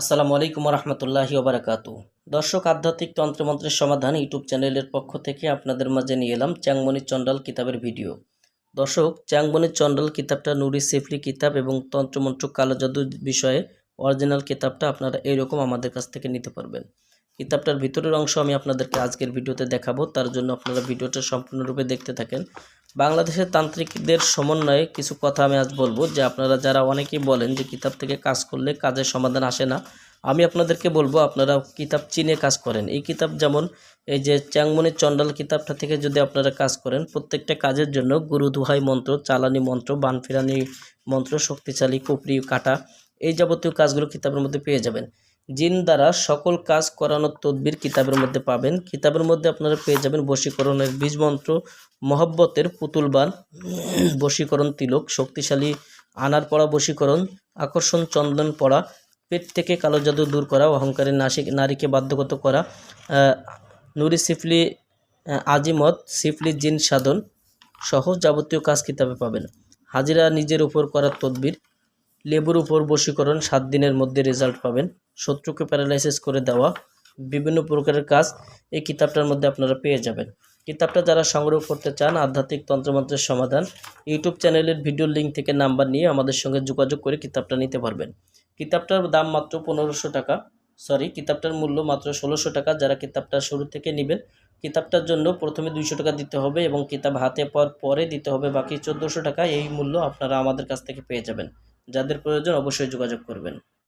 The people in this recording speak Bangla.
আসসালামু আলাইকুম রহমতুল্লাহি ওবরাকাতু দর্শক আধ্যাত্মিক তন্ত্রমন্ত্রের সমাধান ইউটিউব চ্যানেলের পক্ষ থেকে আপনাদের মাঝে নিয়ে এলাম চ্যাংমণি চণ্ডাল কিতাবের ভিডিও। দর্শক, চ্যাংমণি চণ্ডাল কিতাবটা নুরি সেফলি কিতাব এবং তন্ত্রমন্ত্র কালো জাদু বিষয়ে অরিজিনাল কিতাবটা আপনারা এইরকম আমাদের কাছ থেকে নিতে পারবেন। কিতাবটার ভিতরের অংশ আমি আপনাদেরকে আজকের ভিডিওতে দেখাবো, তার জন্য আপনারা ভিডিওটা সম্পূর্ণরূপে দেখতে থাকেন। বাংলাদেশের তান্ত্রিকদের সমন্বয়ে কিছু কথা আমি আজ বলব, যে আপনারা যারা অনেকেই বলেন যে কিতাব থেকে কাজ করলে কাজের সমাধান আসে না, আমি আপনাদেরকে বলব আপনারা কিতাব চিনে কাজ করেন। এই কিতাব যেমন এই যে চ্যাংমণি চণ্ডাল কিতাবটা থেকে যদি আপনারা কাজ করেন, প্রত্যেকটা কাজের জন্য গুরু দুহাই মন্ত্র, চালানি মন্ত্র বানফিরানি মন্ত্র, শক্তিশালী, কুপরি, কাটা, এই যাবতীয় কাজগুলো কিতাবের মধ্যে পেয়ে যাবেন। জিন দ্বারা সকল কাজ করানোর তদবির কিতাবের মধ্যে পাবেন। কিতাবের মধ্যে আপনারা পেয়ে যাবেন বশীকরণের বীজ মন্ত্র মহব্বতের পুতুলবান বশীকরণ তিলক, শক্তিশালী আনার পড়া বশীকরণ, আকর্ষণ চন্দন পড়া, পেট থেকে কালো জাদু দূর করা অহংকারের নাসিক নারীকে বাধ্যগত করা নুরি সিফলি আজিমত, সিফলি জিন সাধন সহ যাবতীয় কাজ কিতাবে পাবেন। হাজিরা নিজের উপর করার তদবির লেবুর উপর বশীকরণ সাত দিনের মধ্যে রেজাল্ট পাবেন। শত্রুকে প্যারালাইসিস করে দেওয়া বিভিন্ন প্রকারের কাজ এই কিতাবটার মধ্যে আপনারা পেয়ে যাবেন। কিতাবটা যারা সংগ্রহ করতে চান, আধ্যাত্মিক তন্ত্রমন্ত্রের সমাধান, ইউটিউব চ্যানেলের ভিডিও লিঙ্ক থেকে নাম্বার নিয়ে আমাদের সঙ্গে যোগাযোগ করে কিতাবটা নিতে পারবেন। কিতাবটার দাম মাত্র পনেরোশো টাকা। সরি, কিতাবটার মূল্য মাত্র ষোলোশো টাকা। যারা কিতাবটা শুরু থেকে নেবেন, কিতাবটার জন্য প্রথমে দুইশো টাকা দিতে হবে এবং কিতাব হাতে পাওয়ার পরে দিতে হবে বাকি চোদ্দোশো টাকা। এই মূল্য আপনারা আমাদের কাছ থেকে পেয়ে যাবেন। যাদের প্রয়োজন অবশ্যই যোগাযোগ করবেন।